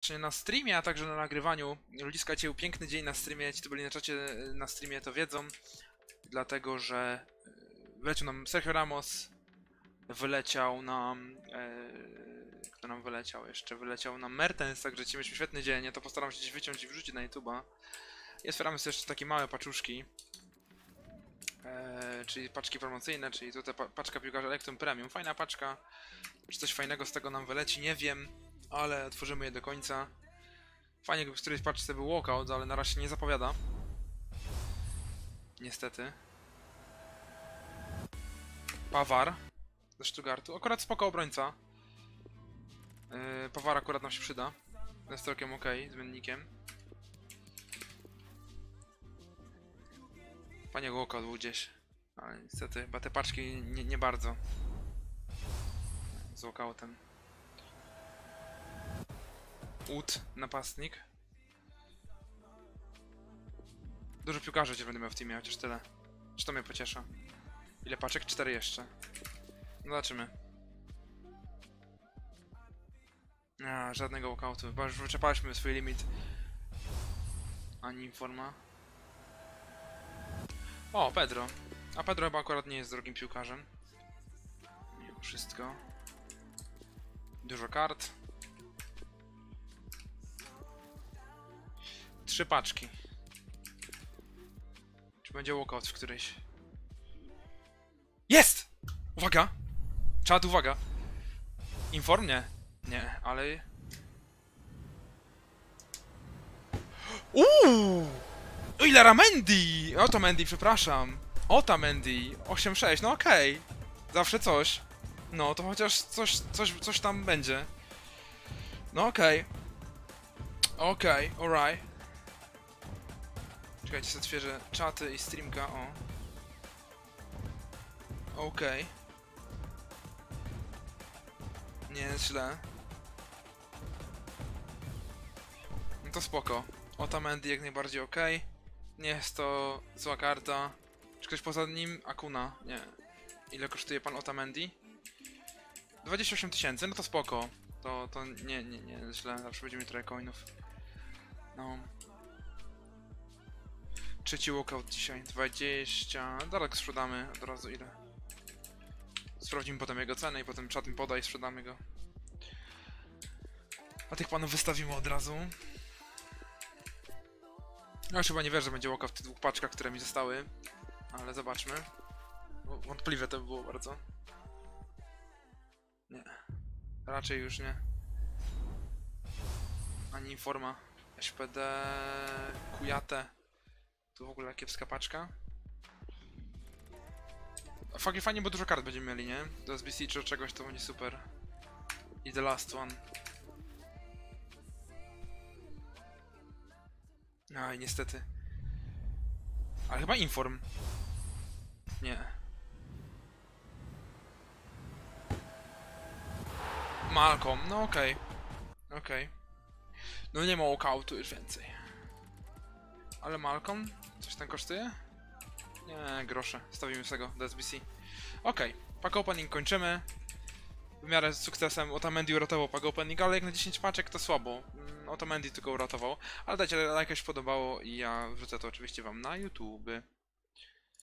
Czy na streamie, a także na nagrywaniu. Ludziska dzisiaj piękny dzień na streamie. Ci, co byli na czacie y, na streamie, to wiedzą. Dlatego, że y, wyleciał nam Sergio Ramos. Wyleciał nam. E, kto nam wyleciał jeszcze? Wyleciał nam Mertens, także ci mieliśmy świetny dzień. Ja to postaram się gdzieś wyciąć i wrzucić na YouTube'a. I otwieramy sobie jeszcze takie małe paczuszki. E, czyli paczki promocyjne, czyli tutaj pa paczka piłkarza Electrum Premium. Fajna paczka. Czy coś fajnego z tego nam wyleci, nie wiem, ale otworzymy je do końca. Fajnie, gdyby w którejś paczce był walkout, ale na razie nie zapowiada. Niestety. Pawar ze Stuttgartu. Akurat spoko obrońca. Yy, Pawar akurat nam się przyda. Jest całkiem ok, zmiennikiem. Panie walkout był gdzieś. Ale niestety, chyba te paczki nie, nie bardzo. Z walkoutem. Ud, napastnik. Dużo piłkarzy cię będę miał w teamie, chociaż tyle. Czy to mnie pociesza? Ile paczek? Cztery jeszcze. No zobaczymy. A, żadnego walkoutu. Chyba już wyczerpaliśmy swój limit. Ani informa. O, Pedro. A Pedro chyba akurat nie jest drogim piłkarzem. Mimo wszystko. Dużo kart. Trzy paczki. Czy będzie walkout w którejś? Jest! Uwaga! Czad, uwaga! Inform? Nie. Nie, ale... Uuu! O ile Ramendi! Oto Mendy, przepraszam. Ota Mendy. 8-6, no okej. Zawsze coś. No, to chociaż coś, coś, coś tam będzie. No okej. Okej, alright. Czekajcie, otwierzę czaty i streamka, o. Okej. Nie jest źle. No to spoko. Otamendi jak najbardziej ok. Nie jest to zła karta. Czy ktoś poza nim? Akuna. Nie. Ile kosztuje pan Otamendi? 28 tysięcy, no to spoko. To, to nie, nie, nie źle. Zawsze będziemy trochę coinów. No. Trzeci walkout dzisiaj. 20. Dalek sprzedamy od razu ile. Sprawdzimy potem jego cenę i potem czatem podaj sprzedamy go. A tych panów wystawimy od razu. No już chyba nie wierzę, że będzie walkout w tych dwóch paczkach, które mi zostały. Ale zobaczmy. Wątpliwe to by było bardzo. Nie. Raczej już nie. Ani informa. SPD... Kujate. Tu w ogóle kiepska paczka. Fajnie, fajnie, bo dużo kart będziemy mieli, nie? Do SBC czy czegoś to będzie super. I the last one. Aj, niestety. Ale chyba inform. Nie. Malcolm, no okej. Okej. No nie ma walkoutu już więcej. Ale Malcolm? Coś tam kosztuje? Nie, grosze. Stawimy z tego do SBC. Okej, pack opening kończymy. W miarę z sukcesem Otamendi uratował pack opening, ale jak na 10 paczek to słabo. Mm, Otamendi tylko uratował. Ale dajcie lajka, się podobało i ja wrzucę to oczywiście wam na YouTube.